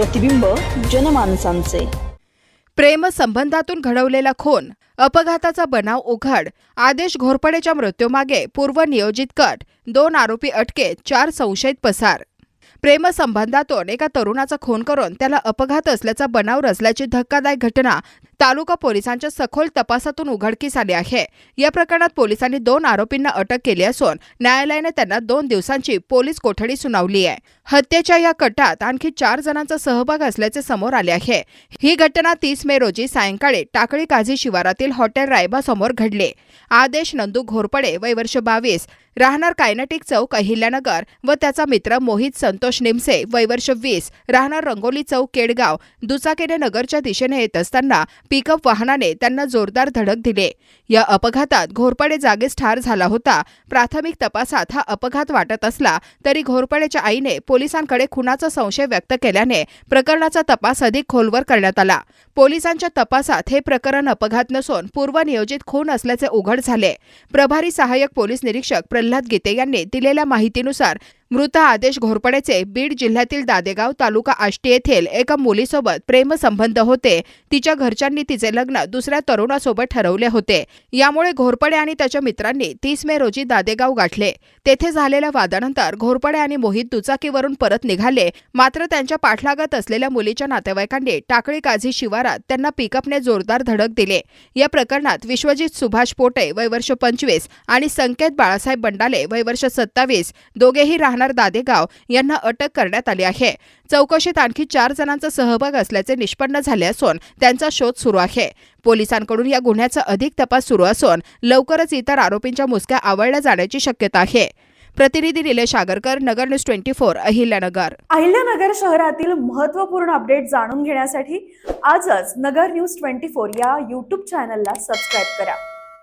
प्रतिबिंब जनमानसांचे. प्रेमसंबंधातून घडवलेला खून अपघाताचा बनाव उघड आदेश घोरपडेच्या मृत्यूमागे पूर्वनियोजित कट दोन आरोपी अटकेत चार संशयित पसार. प्रेमसंबंधातून एका तरुणाचा खून करून त्याला अपघात असल्याचा बनाव रचल्याची धक्कादायक घटना तालुका पोलिसांच्या सखोल तपासातून उघडकीस आली आहे. या प्रकरणात पोलिसांनी दोन आरोपींना अटक केली असून न्यायालयाने त्यांना दोन दिवसांची पोलीस कोठडी सुनावली आहे. हत्येच्या या कटात आणखी चार जणांचा सहभाग असल्याचे समोर आले आहे. ही घटना तीस मे रोजी सायंकाळी टाकळी काझी शिवारातील हॉटेल रायबा समोर घडले. आदेश नंदू घोरपडे वय वर्ष बावीस राहणार कायनेटिक चौक अहिल्यानगर व त्याचा मित्र मोहित संतोष निमसे वय वर्ष वीस राहणार रंगोली चौक केडगाव दुचाकीने नगरच्या दिशेने येत असताना पिकअप वाहनाने त्यांना जोरदार धडक दिले. या अपघातात घोरपडे जागीच ठार झाला होता. प्राथमिक तपासात हा अपघात वाटत असला तरी घोरपडेच्या आईने पोलिसांकडे खुनाचा संशय व्यक्त केल्याने प्रकरणाचा तपास अधिक खोलवर करण्यात आला. पोलिसांच्या तपासात हे प्रकरण अपघात नसून पूर्वनियोजित खून असल्याचे उघड झाले. प्रभारी सहाय्यक पोलीस निरीक्षक प्रल्हाद गीते यांनी दिलेल्या माहितीनुसार मृत आदेश घोरपडेचे बीड जिल्ह्यातील दादेगाव तालुका आष्टी येथील एका मुलीसोबत प्रेमसंबंध होते. तिच्या घरच्यांनी तिचे लग्न दुसऱ्या तरुणासोबत ठरवले होते. यामुळे घोरपडे आणि त्याच्या मित्रांनी तीस मे रोजी दादेगाव गाठले. तेथे झालेल्या वादानंतर घोरपडे आणि मोहित दुचाकीवरून परत निघाले. मात्र त्यांच्या पाठलागत असलेल्या मुलीच्या नातेवाईकांनी टाकळी काझी शिवारात त्यांना पिकअपने जोरदार धडक दिले. या प्रकरणात विश्वजित सुभाष पोटे वय वर्ष पंचवीस आणि संकेत बाळासाहेब बंडाले वय वर्ष सत्तावीस. दोघेही राहणार दादेगाव यांना अटक करण्यात आली आहे. चौकशीत आणखी चार जणांचा सहभाग असल्याचे निष्पन्न झाले असून त्यांचा शोध सुरू आहे. पोलिसांकडून या गुन्ह्याचा अधिक तपास सुरू असून लवकरच इतर आरोपींच्या मुसक्या आवळल्या जाण्याची शक्यता आहे. प्रतिनिधी Nilesh Agarkar Nagar news twenty four Ahilyanagar. Ahilyanagar शहरातील महत्त्वपूर्ण अपडेट जाणून घेण्यासाठी आजच नगर न्यूज ट्वेंटी फोर या यूट्यूब चॅनलला सबस्क्राईब करा.